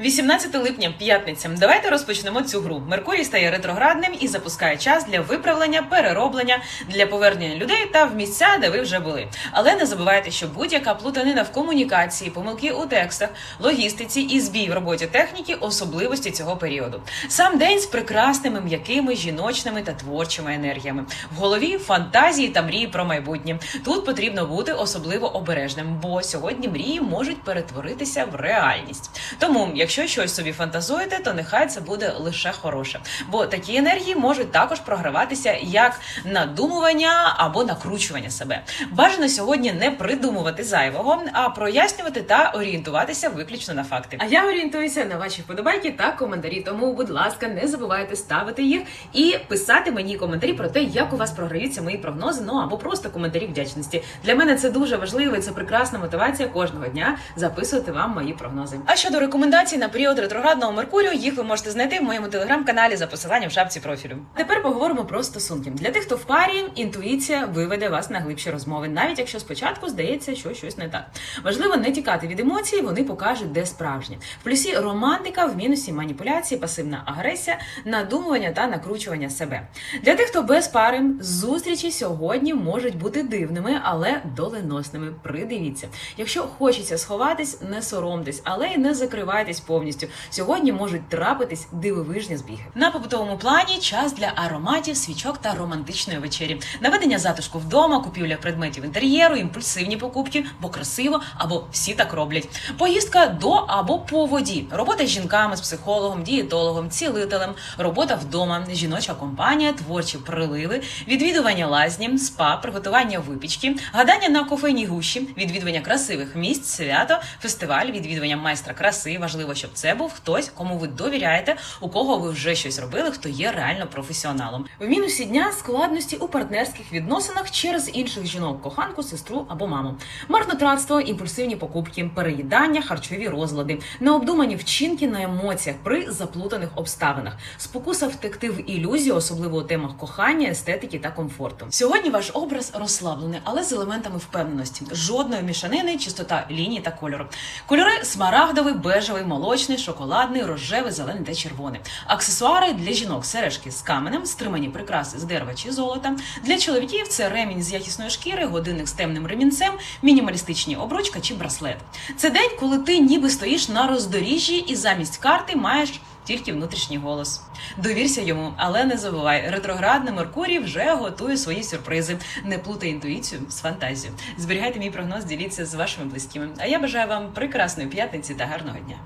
18 липня, п'ятниця. Давайте розпочнемо цю гру. Меркурій стає ретроградним і запускає час для виправлення, перероблення, для повернення людей та в місця, де ви вже були. Але не забувайте, що будь-яка плутанина в комунікації, помилки у текстах, логістиці і збій в роботі техніки особливості цього періоду. Сам день з прекрасними м'якими жіночними та творчими енергіями. В голові фантазії та мрії про майбутнє. Тут потрібно бути особливо обережним, бо сьогодні мрії можуть перетворитися в реальність. Тому, якщо щось собі фантазуєте, то нехай це буде лише хороше. Бо такі енергії можуть також програватися як надумування або накручування себе. Бажано сьогодні не придумувати зайвого, а прояснювати та орієнтуватися виключно на факти. А я орієнтуюся на ваші вподобайки та коментарі. Тому, будь ласка, не забувайте ставити їх і писати мені коментарі про те, як у вас програються мої прогнози. Ну або просто коментарі вдячності. Для мене це дуже важливо. і Це прекрасна мотивація кожного дня записувати вам мої прогнози. А щодо рекомендацій на період ретроградного Меркурію, їх ви можете знайти в моєму телеграм-каналі за посиланням в шапці профілю. Тепер поговоримо про стосунки. Для тих, хто в парі, інтуїція виведе вас на глибші розмови, навіть якщо спочатку здається, що щось не так. Важливо не тікати від емоцій, вони покажуть, де справжнє. В плюсі романтика, в мінусі маніпуляції, пасивна агресія, надумування та накручування себе. Для тих, хто без пари, зустрічі сьогодні можуть бути дивними, але доленосними. Придивіться. Якщо хочеться сховатись, не соромтесь, але й не закривайтесь повністю. Сьогодні можуть трапитись дивовижні збіги. На побутовому плані час для ароматів, свічок та романтичної вечері. Наведення затишку вдома, купівля предметів інтер'єру, імпульсивні покупки, бо красиво або всі так роблять. Поїздка до або по воді, робота з жінками, з психологом, дієтологом, цілителем, робота вдома, жіноча компанія, творчі приливи, відвідування лазні, спа, приготування випічки, гадання на кофейній гущі, відвідування красивих місць, свято, фестиваль, відвідування майстра краси. Важливо, щоб це був хтось, кому ви довіряєте, у кого ви вже щось робили, хто є реально професіоналом. В мінусі дня складності у партнерських відносинах через інших жінок, коханку, сестру або маму, марнотратство, імпульсивні покупки, переїдання, харчові розлади, необдумані вчинки на емоціях при заплутаних обставинах, спокуса втекти в ілюзію, особливо у темах кохання, естетики та комфорту. Сьогодні ваш образ розслаблений, але з елементами впевненості, жодної мішанини, чистота ліній та кольору. Кольори смарагдовий, бежевий, молочний, шоколадний, рожевий, зелений та червоний. Аксесуари для жінок сережки з каменем, стримані прикраси з дерева чи золота. Для чоловіків це ремінь з якісної шкіри, годинник з темним ремінцем, мінімалістичні обручка чи браслет. Це день, коли ти ніби стоїш на роздоріжжі і замість карти маєш. Тільки внутрішній голос. Довірся йому, але не забувай, ретроградний Меркурій вже готує свої сюрпризи. Не плутай інтуїцію з фантазією. Зберігайте мій прогноз, діліться з вашими близькими. А я бажаю вам прекрасної п'ятниці та гарного дня.